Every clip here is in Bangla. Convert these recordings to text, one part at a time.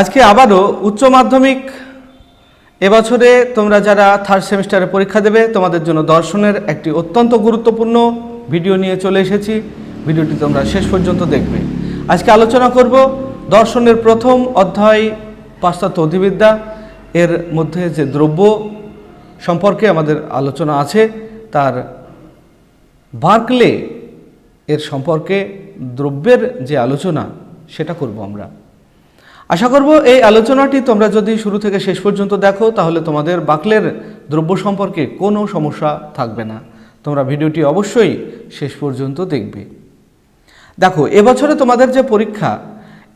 আজকে আবারও উচ্চ মাধ্যমিক এবছরে তোমরা যারা থার্ড সেমিস্টারে পরীক্ষা দেবে, তোমাদের জন্য দর্শনের একটি অত্যন্ত গুরুত্বপূর্ণ ভিডিও নিয়ে চলে এসেছি। ভিডিওটি তোমরা শেষ পর্যন্ত দেখবে। আজকে আলোচনা করব দর্শনের প্রথম অধ্যায় পাশ্চাত্য অধিবিদ্যা। এর মধ্যে যে দ্রব্য সম্পর্কে আমাদের আলোচনা আছে, তার বার্কলে এর সম্পর্কে দ্রব্যের যে আলোচনা, সেটা করব আমরা। আশা করব এই আলোচনাটি তোমরা যদি শুরু থেকে শেষ পর্যন্ত দেখো, তাহলে তোমাদের বাকলের দ্রব্য সম্পর্কে কোনো সমস্যা থাকবে না। তোমরা ভিডিওটি অবশ্যই শেষ পর্যন্ত দেখবে। দেখো, এবছরে তোমাদের যে পরীক্ষা,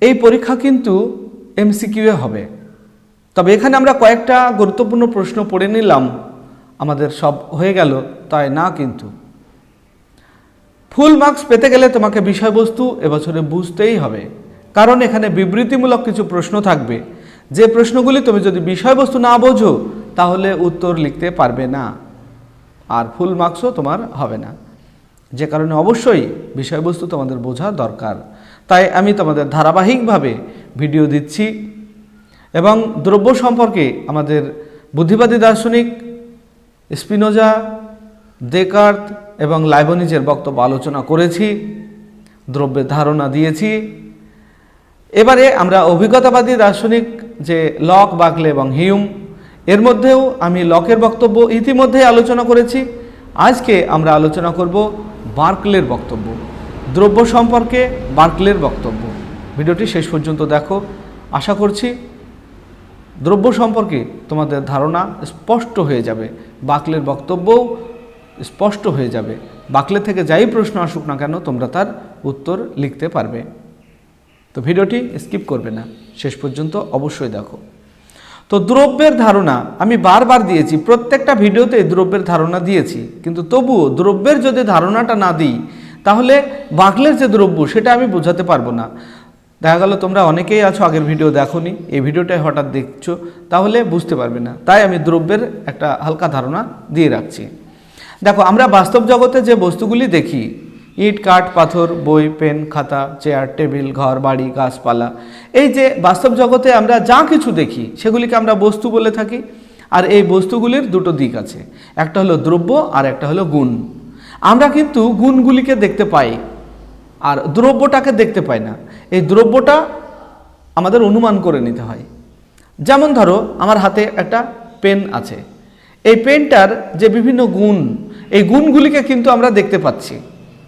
এই পরীক্ষা কিন্তু এমসিকিউয়ে হবে। তবে এখানে আমরা কয়েকটা গুরুত্বপূর্ণ প্রশ্ন পড়ে নিলাম। আমাদের সব হয়ে গেল, তাই না কিন্তু? ফুল মার্কস পেতে গেলে তোমাকে বিষয়বস্তু এবছরে বুঝতেই হবে। কারণ এখানে বিবৃতিমূলক কিছু প্রশ্ন থাকবে। যে প্রশ্নগুলি তুমি যদি বিষয়বস্তু না বোঝো, তাহলে উত্তর লিখতে পারবে না। আর ফুল মার্কসও তোমার হবে না। যে কারণে অবশ্যই বিষয়বস্তু তোমাদের বোঝা দরকার। তাই আমি তোমাদের ধারাবাহিকভাবে ভিডিও দিচ্ছি। এবং দ্রব্য সম্পর্কে আমাদের বুদ্ধিবাদী দার্শনিক স্পিনোজা দেকার্ত এবং লাইবনিজের বক্তব্য আলোচনা করেছি, দ্রব্যের ধারণা দিয়েছি। এবারে আমরা অভিজ্ঞতাবাদী দার্শনিক যে লক, বাকলে এবং হিউম, এর মধ্যেও আমি লকের বক্তব্য ইতিমধ্যে আলোচনা করেছি। আজকে আমরা আলোচনা করব বার্কলের বক্তব্য, দ্রব্য সম্পর্কে বার্কলের বক্তব্য। ভিডিওটি শেষ পর্যন্ত দেখো। আশা করছি দ্রব্য সম্পর্কে তোমাদের ধারণা স্পষ্ট হয়ে যাবে, বাকলের বক্তব্যও স্পষ্ট হয়ে যাবে। বাকলে থেকে যাই প্রশ্ন আসুক না কেন, তোমরা তার উত্তর লিখতে পারবে। তো ভিডিওটি স্কিপ করবে না, শেষ পর্যন্ত অবশ্যই দেখো। তো দ্রব্যের ধারণা, আমি বারবার দিয়েছি, প্রত্যেকটা ভিডিওতে দ্রব্যের ধারণা দিয়েছি, কিন্তু তবুও দ্রব্যের যদি ধারণাটা না দিই, তাহলে বাকলের যে দ্রব্য, সেটা আমি বোঝাতে পারব না। দেখা গেল তোমরা অনেকেই আছো, আগের ভিডিও দেখোনি, এই ভিডিওটাই হঠাৎ দেখছ, তাহলে বুঝতে পারবে না। তাই আমি দ্রব্যের একটা হালকা ধারণা দিয়ে রাখছি। দেখো, আমরা বাস্তব জগতে যে বস্তুগুলি দেখি ইট, কাঠ, পাথর, বই, পেন, খাতা, চেয়ার, টেবিল, ঘর, বাড়ি, গাছপালা। এই যে বাস্তব জগতে আমরা যা কিছু দেখি, সেগুলিকে আমরা বস্তু বলে থাকি, আর এই বস্তুগুলির দুটো দিক আছে। একটা হলো দ্রব্য, আর একটা হলো গুণ। আমরা কিন্তু গুণগুলিকে দেখতে পাই, আর দ্রব্যটাকে দেখতে পাই না। এই দ্রব্যটা আমাদের অনুমান করে নিতে হয়। যেমন ধরো, আমার হাতে একটা পেন আছে। এই পেনটার যে বিভিন্ন গুণ, এই গুণগুলিকে কিন্তু আমরা দেখতে পাচ্ছি।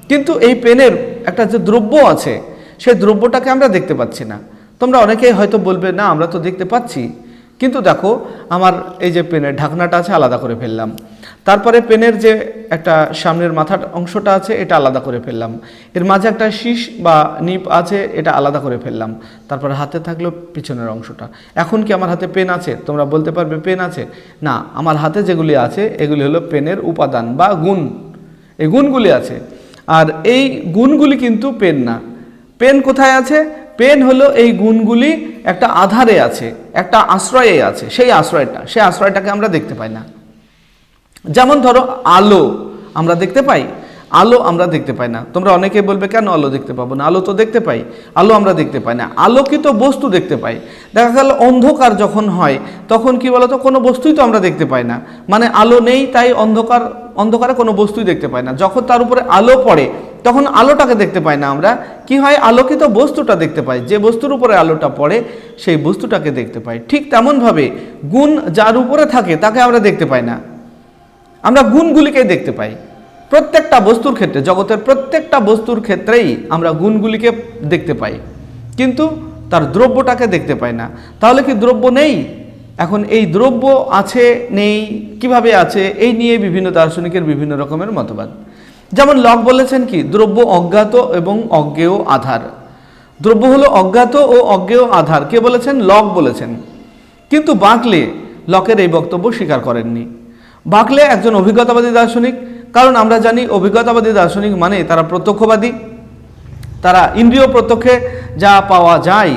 কিন্তু এই পেনের একটা যে দ্রব্য আছে সেই দ্রব্যটাকে আমরা দেখতে পাচ্ছি না। তোমরা অনেকেই হয়তো বলবে, না, আমরা তো দেখতে পাচ্ছি। কিন্তু দেখো, আমার এই যে পেনের ঢাকনাটা আছে, আলাদা করে ফেললাম। তারপরে পেনের যে একটা সামনের মাথার অংশটা আছে, এটা আলাদা করে ফেললাম। এর মাঝে একটা শীষ বা নিপ আছে, এটা আলাদা করে ফেললাম। তারপরে হাতে থাকল পিছনের অংশটা। এখন কি আমার হাতে পেন আছে? তোমরা বলতে পারবে, পেন আছে। না, আমার হাতে যেগুলি আছে, এগুলি হলো পেনের উপাদান বা গুণ। এই গুণগুলি আছে। আর এই গুণগুলি কিন্তু পেন না। পেন কোথায় আছে? পেন হলো এই গুণগুলি একটা আধারে আছে, একটা আশ্রয়ে আছে, সেই আশ্রয়টা, সেই আশ্রয়টাকে আমরা দেখতে পাই না। যেমন ধরো আলো, আমরা দেখতে পাই আলো আমরা দেখতে পাই না। তোমরা অনেকে বলবে, কেন আলো দেখতে পাবো না? আলো তো দেখতে পাই। আলো আমরা দেখতে পাই না। আলোকিত বস্তু দেখতে পাই। দেখা গেল, অন্ধকার যখন হয়, তখন কি বলতো, কোনো বস্তুই তো আমরা দেখতে পাই না। মানে আলো নেই, তাই অন্ধকার, অন্ধকারে কোনো বস্তুই দেখতে পাই না। যখন তার উপরে আলো পড়ে, তখন আলোটাকে দেখতে পাই না আমরা। কি হয়? আলোকিত বস্তুটা দেখতে পাই। যে বস্তুর উপরে আলোটা পড়ে, সেই বস্তুটাকে দেখতে পাই। ঠিক তেমনভাবে গুণ যার উপরে থাকে, তাকে আমরা দেখতে পাই না। আমরা গুণগুলিকে দেখতে পাই। প্রত্যেকটা বস্তুর ক্ষেত্রে, জগতের প্রত্যেকটা বস্তুর ক্ষেত্রেই আমরা গুণগুলিকে দেখতে পাই। কিন্তু তার দ্রব্যটাকে দেখতে পাই না। তাহলে কি দ্রব্য নেই? এখন এই দ্রব্য আছে, নেই, কীভাবে আছে, এই নিয়ে বিভিন্ন দার্শনিকের বিভিন্ন রকমের মতবাদ। যেমন লক বলেছেন কি, দ্রব্য অজ্ঞাত এবং অজ্ঞেয় আধার। দ্রব্য হলো অজ্ঞাত ও অজ্ঞেয় আধার। কে বলেছেন? লক বলেছেন। কিন্তু বাঁকলে লকের এই বক্তব্য স্বীকার করেননি। বাঁকলে একজন অভিজ্ঞতাবাদী দার্শনিক কারণ আমরা জানি অভিজ্ঞতাবাদী দার্শনিক মানে তারা প্রত্যক্ষবাদী, তারা ইন্দ্রিয় প্রত্যক্ষে যা পাওয়া যায়,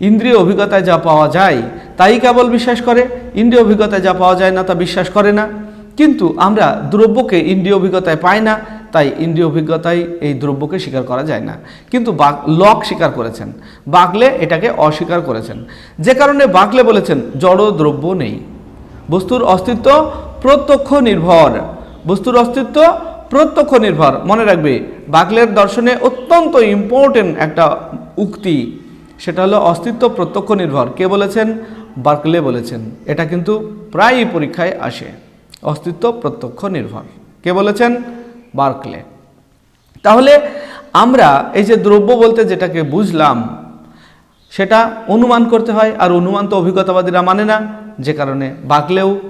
ইন্দ্রিয় অভিজ্ঞতায় যা পাওয়া যায়, তাই কেবল বিশ্বাস করে, ইন্দ্রিয় অভিজ্ঞতায় যা পাওয়া যায় না তা বিশ্বাস করে না। কিন্তু আমরা দ্রব্যকে ইন্দ্রিয় অভিজ্ঞতায় পাই না, তাই ইন্দ্রিয় অভিজ্ঞতায় এই দ্রব্যকে স্বীকার করা যায় না। কিন্তু বাক, লক স্বীকার করেছেন, বাকলে এটাকে অস্বীকার করেছেন। যে কারণে বাকলে বলেছেন, জড় দ্রব্য নেই। বস্তুর অস্তিত্ব প্রত্যক্ষ নির্ভর। বস্তুর অস্তিত্ব প্রত্যক্ষ নির্ভর মনে রাখবে, বাকলের দর্শনে অত্যন্ত ইম্পর্টেন্ট একটা উক্তি। সেটা হলো অস্তিত্ব প্রত্যক্ষ নির্ভর কে বলেছেন? বার্কলে বলেছেন। এটা কিন্তু প্রায়ই পরীক্ষায় আসে। অস্তিত্ব প্রত্যক্ষ নির্ভর কে বলেছেন? বার্কলে। তাহলে আমরা এই যে দ্রব্য বলতে যেটাকে বুঝলাম, সেটা অনুমান করতে হয়, আর অনুমান তো অভিজ্ঞতাবাদীরা মানে না। যে কারণে বাকলেও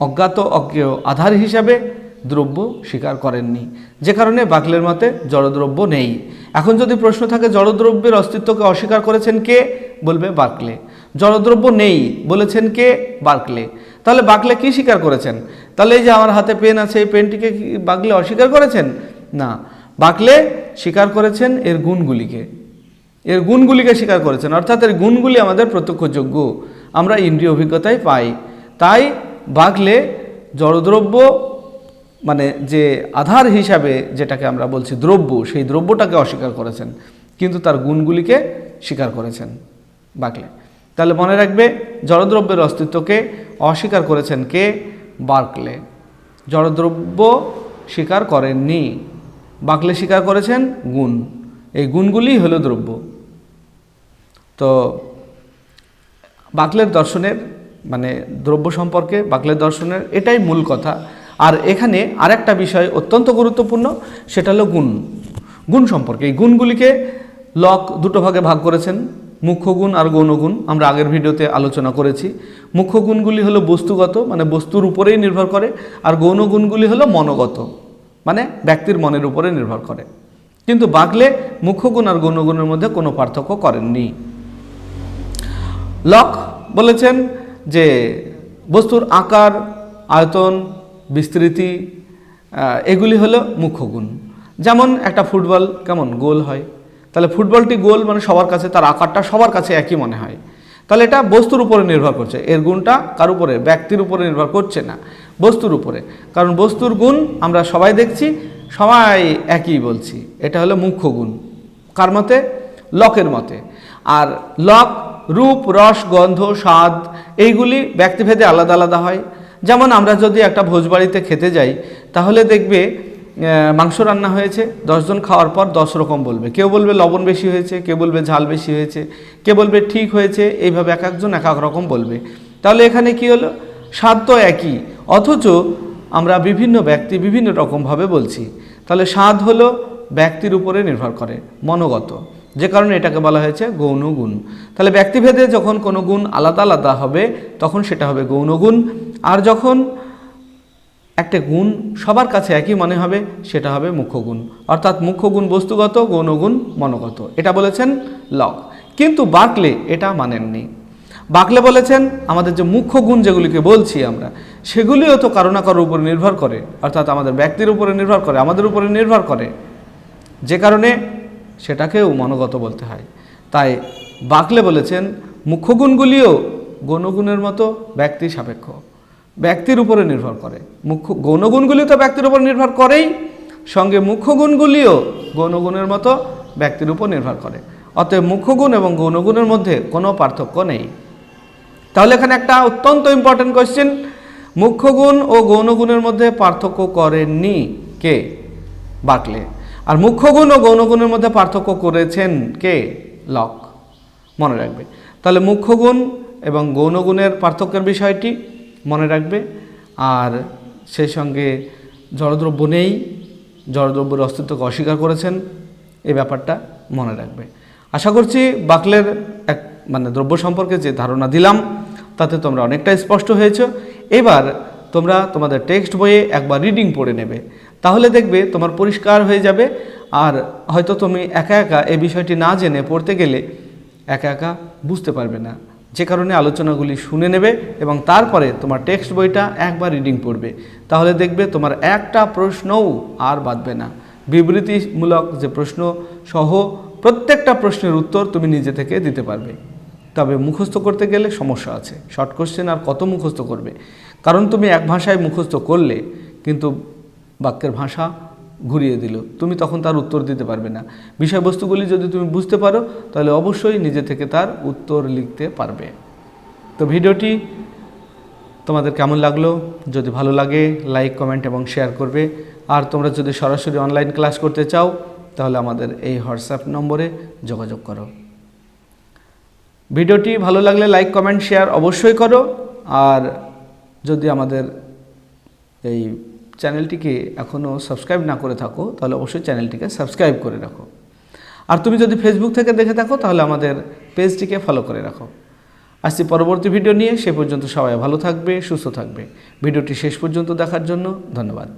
অজ্ঞাত, অজ্ঞেয় আধার হিসাবে দ্রব্য স্বীকার করেননি। যে কারণে বাকলের মতে জড়দ্রব্য নেই। এখন যদি প্রশ্ন থাকে, জড়দ্রব্যের অস্তিত্বকে অস্বীকার করেছেন কে? বলবে বাকলে। জড়দ্রব্য নেই বলেছেন কে? বাকলে। তাহলে বাকলে কি স্বীকার করেছেন? তাহলে এই যে আমার হাতে পেন আছে, এই পেনটিকে কি বাকলে অস্বীকার করেছেন? না। বাকলে স্বীকার করেছেন এর গুণগুলিকে। এর গুণগুলিকে স্বীকার করেছেন। অর্থাৎ এর গুণগুলি আমাদের প্রত্যক্ষযোগ্য। আমরা ইন্দ্রিয় অভিজ্ঞতায় পাই। তাই বাগলে জড়দ্রব্য মানে যে আধার হিসাবে যেটাকে আমরা বলছি দ্রব্য, সেই দ্রব্যটাকে অস্বীকার করেছেন। কিন্তু তার গুণগুলিকে স্বীকার করেছেন বাগলে। তাহলে মনে রাখবে, জড়দ্রব্যের অস্তিত্বকে অস্বীকার করেছেন কে? বার্কলে জড়দ্রব্য স্বীকার করেননি। বাকলে স্বীকার করেছেন গুণ। এই গুণগুলি হলো দ্রব্য। তো বাকলের দর্শনের মানে দ্রব্য সম্পর্কে বাকলের দর্শনের, এটাই মূল কথা। আর এখানে আরেকটা বিষয় অত্যন্ত গুরুত্বপূর্ণ, সেটা হলো গুণ। গুণ সম্পর্কে। এই গুণগুলিকে লক দুটো ভাগে ভাগ করেছেন, মুখ্য গুণ আর গৌণগুণ আমরা আগের ভিডিওতে আলোচনা করেছি। মুখ্য গুণগুলি হলো বস্তুগত মানে বস্তুর উপরেই নির্ভর করে, আর গৌণ গুণগুলি হলো মনোগত মানে ব্যক্তির মনের উপরে নির্ভর করে। কিন্তু বাকলে মুখ্য গুণ আর গৌণগুণের মধ্যে কোনো পার্থক্য করেননি। লক বলেছেন যে বস্তুর আকার, আয়তন, বিস্তৃতি এগুলি হলো মুখ্য গুণ। যেমন একটা ফুটবল কেমন গোল হয়, তাহলে ফুটবলটি গোল মানে সবার কাছে, তার আকারটা সবার কাছে একই মনে হয়। তাহলে এটা বস্তুর উপরে নির্ভর করছে। এর গুণটা কার উপরে? ব্যক্তির উপরে নির্ভর করছে না, বস্তুর উপরে। কারণ বস্তুর গুণ আমরা সবাই দেখছি, সবাই একই বলছি। এটা হলো মুখ্য গুণ, কার মতে? লকের মতে। আর লক রূপ, রস, গন্ধ, স্বাদ, এইগুলি ব্যক্তিভেদে আলাদা আলাদা হয়। যেমন আমরা যদি একটা ভোজবাড়িতে খেতে যাই, তাহলে দেখবে মাংস রান্না হয়েছে, দশজন খাওয়ার পর দশ রকম বলবে। কেউ বলবে লবণ বেশি হয়েছে, কেউ বলবে ঝাল বেশি হয়েছে কে বলবে ঠিক হয়েছে, এইভাবে এক একজন এক এক রকম বলবে। তাহলে এখানে কি হলো? স্বাদ তো একই, অথচ আমরা বিভিন্ন ব্যক্তি বিভিন্ন রকমভাবে বলছি। তাহলে স্বাদ হলো ব্যক্তির উপরে নির্ভর করে, মনোগত। যে কারণে এটাকে বলা হয়েছে গৌণ গুণ তাহলে ব্যক্তিভেদে যখন কোনো গুণ আলাদা আলাদা হবে, তখন সেটা হবে গৌণ গুণ আর যখন একটা গুণ সবার কাছে একই মনে হবে, সেটা হবে মুখ্য গুণ অর্থাৎ মুখ্য গুণ বস্তুগত গৌণ গুণ মনোগত। এটা বলেছেন লক। কিন্তু বাকলে এটা মানেননি। বাকলে বলেছেন, আমাদের যে মুখ্য গুণ যেগুলিকে বলছি আমরা, সেগুলিও তো কারও না কারোর উপরে নির্ভর করে। অর্থাৎ আমাদের ব্যক্তির উপরে নির্ভর করে, আমাদের উপরে নির্ভর করে। যে কারণে সেটাকেও মনোগত বলতে হয়। তাই বাকলে বলেছেন, মুখ্য গুণগুলিও গৌণগুণের মতো ব্যক্তি সাপেক্ষ। ব্যক্তির উপরে নির্ভর করে। মুখ্য, গৌণগুণগুলি তো ব্যক্তির উপর নির্ভর করেই, সঙ্গে মুখ্য গুণগুলিও গৌণগুণের মতো ব্যক্তির উপর নির্ভর করে। অতএব মুখ্য গুণ এবং গৌণগুণের মধ্যে কোনো পার্থক্য নেই। তাহলে এখানে একটা অত্যন্ত ইম্পর্টেন্ট কোয়েশ্চেন মুখ্য গুণ ও গৌণ গুণের মধ্যে পার্থক্য করেননি কে? বাকলে। আর মুখ্য গুণ ও গৌণ গুণের মধ্যে পার্থক্য করেছেন কে? লক। মনে রাখবে। তাহলে মুখ্য গুণ এবং গৌণ গুণের পার্থক্যের বিষয়টি মনে রাখবে। আর সেই সঙ্গে জড়দ্রব্য নেই, জড়দ্রব্যের অস্তিত্বকে অস্বীকার করেছেন, এই ব্যাপারটা মনে রাখবে। আশা করছি বাকলের এক মানে দ্রব্য সম্পর্কে যে ধারণা দিলাম, তাতে তোমরা অনেকটা স্পষ্ট হয়েছ। এবার তোমরা তোমাদের টেক্সট বইয়ে একবার রিডিং পড়ে নেবে। তাহলে দেখবে তোমার পরিষ্কার হয়ে যাবে। আর হয়তো তুমি একা একা এই বিষয়টি না জেনে পড়তে গেলে একা একা বুঝতে পারবে না। যে কারণে আলোচনাগুলি শুনে নেবে এবং তারপরে তোমার টেক্সট বইটা একবার রিডিং পড়বে। তাহলে দেখবে তোমার একটা প্রশ্নও আর বাঁধবে না। বিবৃতিমূলক যে প্রশ্ন সহ প্রত্যেকটা প্রশ্নের উত্তর তুমি নিজে থেকে দিতে পারবে। তবে মুখস্থ করতে গেলে সমস্যা আছে। শর্ট কোশ্চেন আর কত মুখস্থ করবে? কারণ তুমি এক ভাষায় মুখস্থ করলে, কিন্তু বাক্যের ভাষা ঘুরিয়ে দিল। তুমি তখন তার উত্তর দিতে পারবে না। বিষয়বস্তুগুলি যদি তুমি বুঝতে পারো, তাহলে অবশ্যই নিজে থেকে তার উত্তর লিখতে পারবে। তো ভিডিওটি তোমাদের কেমন লাগল? যদি ভালো লাগে, লাইক, কমেন্ট এবং শেয়ার করবে। আর তোমরা যদি সরাসরি অনলাইন ক্লাস করতে চাও, তাহলে আমাদের এই হোয়াটসঅ্যাপ নম্বরে যোগাযোগ করো। ভিডিওটি ভালো লাগলে লাইক, কমেন্ট, শেয়ার অবশ্যই করো। আর যদি আমাদের এই চ্যানেলটিকে এখনও সাবস্ক্রাইব না করে থাকো, তাহলে অবশ্যই চ্যানেলটিকে সাবস্ক্রাইব করে রাখো। আর তুমি যদি ফেসবুক থেকে দেখে থাকো, তাহলে আমাদের পেজটিকে ফলো করে রাখো। আসছি পরবর্তী ভিডিও নিয়ে, সে পর্যন্ত সবাই ভালো থাকবে, সুস্থ থাকবে। ভিডিওটি শেষ পর্যন্ত দেখার জন্য ধন্যবাদ।